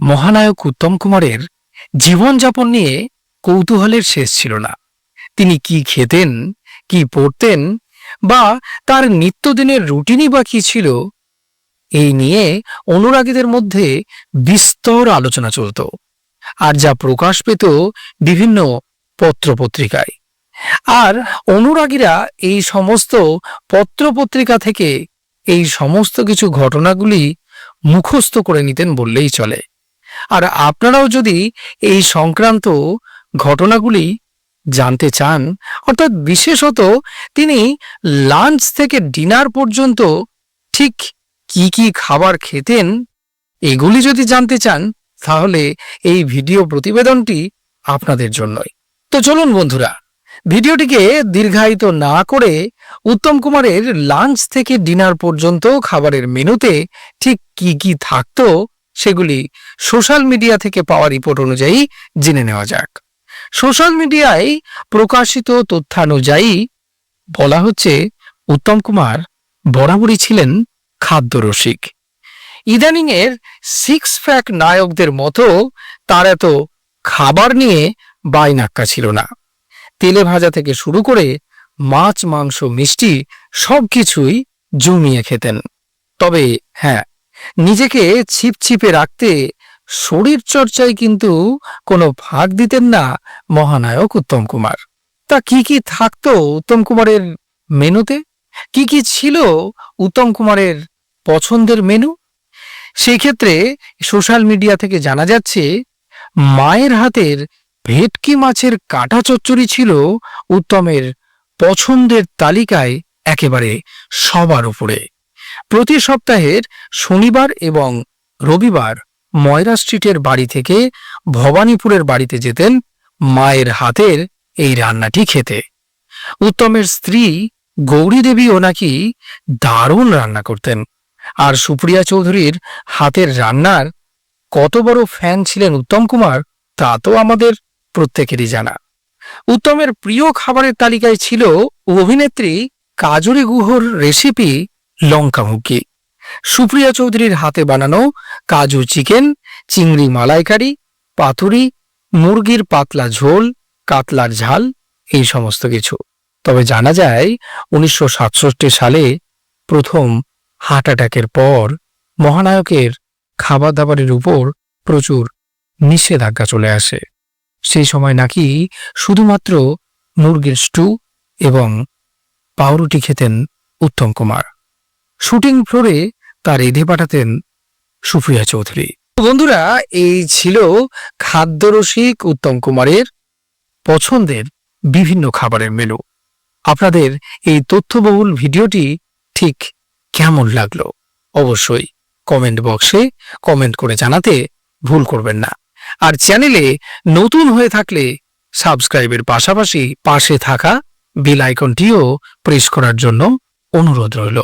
মহানায়ক উত্তম কুমারের জীবনযাপন নিয়ে কৌতূহলের শেষ ছিল না। তিনি কি খেতেন, কি পড়তেন, বা তার নিত্যদিনের রুটিনই বা কি ছিল, এই নিয়ে অনুরাগীদের মধ্যে বিস্তর আলোচনা চলত আর যা প্রকাশ পেত বিভিন্ন পত্রপত্রিকায়। আর অনুরাগীরা এই সমস্ত পত্রপত্রিকা থেকে এই সমস্ত কিছু ঘটনাগুলি মুখস্থ করে নিতেন বললেই চলে। আর আপনারাও যদি এই সংক্রান্ত ঘটনাগুলি জানতে চান, অর্থাৎ বিশেষত তিনি লাঞ্চ থেকে ডিনার পর্যন্ত ঠিক কি কি খাবার খেতেন, এগুলি যদি জানতে চান, তাহলে এই ভিডিও প্রতিবেদনটি আপনাদের জন্যই। তো চলুন বন্ধুরা, ভিডিওটিকে দীর্ঘায়িত না করে উত্তম কুমারের লাঞ্চ থেকে ডিনার পর্যন্ত খাবারের মেনুতে ঠিক কি কি থাকতো সেগুলি সোশ্যাল মিডিয়া থেকে পাওয়া রিপোর্ট অনুযায়ী জেনে নেওয়া যাক। সোশ্যাল মিডিয়ায় প্রকাশিত তথ্যানুযায়ী বলা হচ্ছে, উত্তম কুমার বরাবরই ছিলেন খাদ্যরসিক। ইদানিং এর সিক্স প্যাক নায়কদের মতো তার এত খাবার নিয়ে বাইনাক্কা ছিল না। তেলে ভাজা থেকে শুরু করে মাছ, মাংস, মিষ্টি সবকিছুই জমিয়ে খেতেন। তবে হ্যাঁ নিজেকে ছিপছিপে রাখতে শরীর চর্চায় কিন্তু কোনো ভাগ দিতেন না মহানায়ক উত্তম কুমার। তা কি কি থাকতো উত্তম কুমারের মেনুতে? কি কি ছিল উত্তম কুমারের পছন্দের মেনু? সেই ক্ষেত্রে সোশ্যাল মিডিয়া থেকে জানা যাচ্ছে, মায়ের হাতের ভেটকি মাছের কাটা চচ্চড়ি ছিল উত্তমের পছন্দের তালিকায় একেবারে সবার উপরে। প্রতি সপ্তাহের শনিবার এবং রবিবার ময়রা স্ট্রিটের বাড়ি থেকে ভবানীপুরের বাড়িতে যেতেন মায়ের হাতের এই রান্নাটি খেতে। উত্তমের স্ত্রী গৌরী দেবীও নাকি দারুণ রান্না করতেন। আর সুপ্রিয়া চৌধুরীর হাতের রান্নার কত বড় ফ্যান ছিলেন উত্তম কুমার, তা তো আমাদের প্রত্যেকেরই জানা। উত্তমের প্রিয় খাবারের তালিকায় ছিল অভিনেত্রী কাজরি গুহর রেসিপি লঙ্কা মুখী। সুপ্রিয়া চৌধুরীর হাতে বানানো কাজু চিকেন, চিংড়ি মালাইকারি, পাতুরি, মুরগির পাতলা ঝোল, কাতলার ঝাল, এই সমস্ত কিছু। তবে জানা যায়, উনিশশো সাতষট্টি সালে প্রথম হার্ট অ্যাটাকের পর মহানায়কের খাবার দাবারের উপর প্রচুর নিষেধাজ্ঞা চলে আসে। সেই সময় নাকি শুধুমাত্র মুরগির স্টু এবং পাউরুটি খেতেন উত্তম কুমার। শুটিং ফ্লোরে তার এধে পাঠাতেন সুপ্রিয়া চৌধুরী। বন্ধুরা, এই ছিল খাদ্যরসিক উত্তম কুমারের পছন্দের বিভিন্ন খাবারের মেনু আপনাদের এই তথ্যবহুল ভিডিওটি ঠিক কেমন লাগল অবশ্যই কমেন্ট বক্সে কমেন্ট করে জানাতে ভুল করবেন না। আর চ্যানেলে নতুন হয়ে থাকলে সাবস্ক্রাইবের পাশাপাশি পাশে থাকা বেল আইকনটিও প্রেস করার জন্য অনুরোধ রইল।